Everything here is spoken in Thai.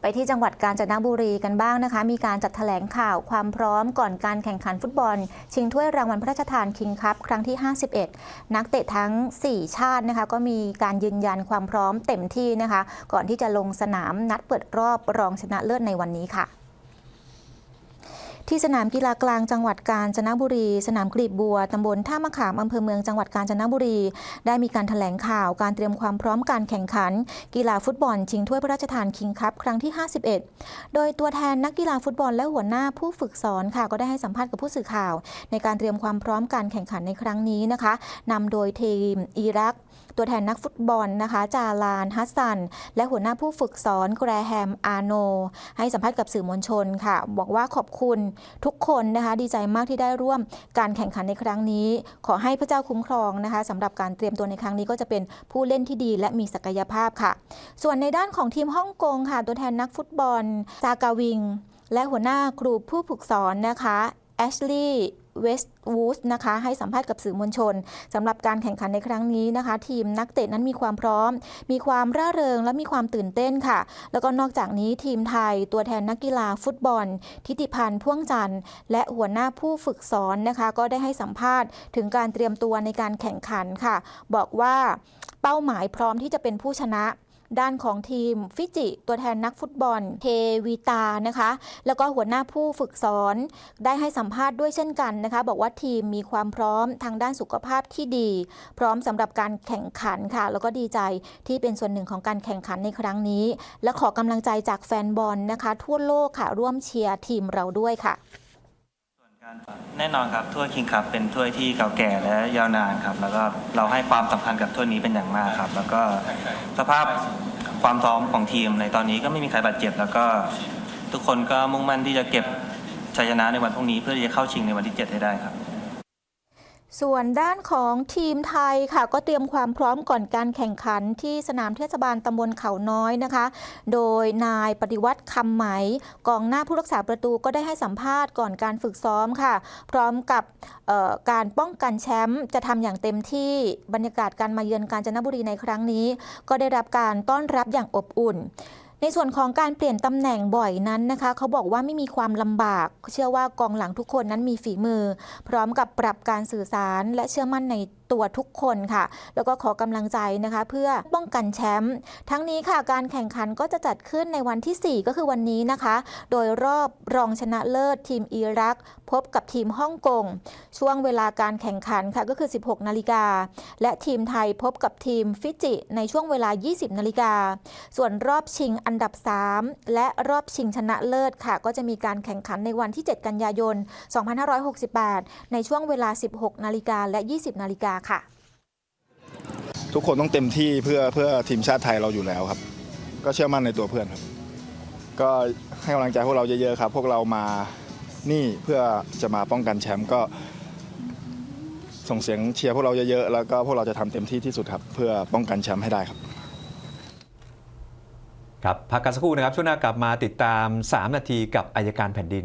ไปที่จังหวัดกาญจนบุรีกันบ้างนะคะ มีการจัดแถลงข่าวความพร้อมก่อนการแข่งขันฟุตบอล ชิงถ้วยรางวัลพระราชทานคิงคัพครั้งที่ 51 นักเตะทั้ง 4 ชาตินะคะก็มีการยืนยันความพร้อมเต็มที่นะคะ ก่อนที่จะลงสนามนัดเปิดรอบรองชนะเลิศในวันนี้ค่ะ ที่สนามกีฬากลางจังหวัดกาญจนบุรี สนามกลีบบัวตำบลท่ามะขามอำเภอเมืองจังหวัดกาญจนบุรี ได้มีการแถลงข่าวการเตรียมความพร้อมการแข่งขัน กีฬาฟุตบอลชิงถ้วยพระราชทานคิงคัพครั้งที่ 51 โดยตัวแทนนักกีฬาฟุตบอลและหัวหน้าผู้ฝึกสอนค่ะก็ได้ให้สัมภาษณ์กับผู้สื่อข่าว ในการเตรียมความพร้อมการแข่งขันในครั้งนี้นะคะนำโดยทีมอิรักตัวแทนนักฟุตบอลนะคะ จาลานฮัสซัน และหัวหน้าผู้ฝึกสอนแกรแฮมอาโน ให้สัมภาษณ์กับสื่อมวลชนค่ะ บอกว่าขอบคุณทุกคนนะคะดีใจมากที่ได้ร่วมการแข่งขันในครั้งนี้ ขอให้พระเจ้าคุ้มครองนะคะสำหรับการเตรียมตัวในครั้งนี้ก็จะเป็นผู้เล่นที่ดีและมีศักยภาพค่ะ ส่วนในด้านของทีมฮ่องกงค่ะตัวแทนนักฟุตบอลซากาวิง และหัวหน้าครูผู้ฝึกสอนนะคะแอชลีย์ เวสต์วูดนะคะให้สัมภาษณ์กับสื่อมวลชนสำหรับการแข่งขันในครั้งนี้นะคะ ทีมนักเตะนั้นมีความพร้อม มีความร่าเริงและมีความตื่นเต้นค่ะ แล้วก็นอกจากนี้ทีมไทยตัวแทนนักกีฬาฟุตบอล ทิติพันธ์พ่วงจันทร์และหัวหน้าผู้ฝึกสอนนะคะ ก็ได้ให้สัมภาษณ์ถึงการเตรียมตัวในการแข่งขันค่ะ บอกว่าเป้าหมายพร้อมที่จะเป็นผู้ชนะ ด้านของทีมฟิจิ ตัวแทนนักฟุตบอลเทวิตานะคะ แล้วก็หัวหน้าผู้ฝึกสอน ได้ให้สัมภาษณ์ด้วยเช่นกันนะคะ บอกว่าทีมมีความพร้อมทางด้านสุขภาพที่ดี พร้อมสำหรับการแข่งขันค่ะ แล้วก็ดีใจที่เป็นส่วนหนึ่งของการแข่งขันในครั้งนี้ และขอกำลังใจจากแฟนบอลนะคะ ทั่วโลกค่ะร่วมเชียร์ทีมเราด้วยค่ะ แน่นอนครับถ้วยคิงคัพเป็นถ้วยที่เก่าแก่และยาวนานครับ แล้วก็เราให้ความสำคัญกับถ้วยนี้เป็นอย่างมากครับ แล้วก็สภาพความพร้อมของทีมในตอนนี้ก็ไม่มีใครบาดเจ็บ แล้วก็ทุกคนก็มุ่งมั่นที่จะเก็บชัยชนะในวันพรุ่งนี้เพื่อที่จะเข้าชิงในวันที่ 7 ให้ได้ครับ ส่วนด้านของทีมไทยค่ะ ก็เตรียมความพร้อมก่อนการแข่งขันที่สนามเทศบาลตำบลเขาน้อยนะคะ โดยนายปฏิวัติคำไหม กองหน้าผู้รักษาประตูก็ได้ให้สัมภาษณ์ก่อนการฝึกซ้อมค่ะ พร้อมกับการป้องกันแชมป์จะทำอย่างเต็มที่บรรยากาศการมาเยือนกาญจนบุรีในครั้งนี้ ก็ได้รับการต้อนรับอย่างอบอุ่น ในส่วนของการเปลี่ยนตำแหน่งบ่อยนั้นนะคะเขาบอกว่าไม่มีความลำบาก เชื่อว่ากองหลังทุกคนนั้นมีฝีมือ พร้อมกับปรับการสื่อสารและเชื่อมั่นใน ตัวทุกคนค่ะ แล้วก็ขอกำลังใจนะคะ เพื่อป้องกันแชมป์ทั้งนี้ค่ะการแข่งขันก็จะจัดขึ้นในวันที่ 4 ก็คือวันนี้นะคะ โดยรอบรองชนะเลิศทีมอิรัก พบกับทีมฮ่องกงช่วงเวลาการแข่งขันค่ะก็คือ 16 นาฬิกา และทีมไทยพบกับทีมฟิจิ ในช่วงเวลา 20 นาฬิกา ส่วนรอบชิงอันดับ 3 และรอบชิงชนะเลิศค่ะ ก็จะมีการแข่งขันในวันที่ 7 กันยายน 2568 ในช่วงเวลา 16 นาฬิกาและ 20 นาฬิกาค่ะ ทุกคนต้องเต็มที่เพื่อเพื่อทีมชาติไทยเราอยู่แล้วครับ ก็เชื่อมั่นในตัวเพื่อนครับ ก็ให้กำลังใจพวกเราเยอะๆครับ พวกเรามานี่เพื่อจะมาป้องกันแชมป์ก็ ส่งเสียงเชียร์พวกเราเยอะๆแล้วก็พวกเราจะทำเต็มที่ที่สุดครับ เพื่อป้องกันแชมป์ให้ได้ครับครับพักกันสักครู่นะครับช่วงหน้ากลับมาติดตาม 3 นาทีกับอายการแผ่นดิน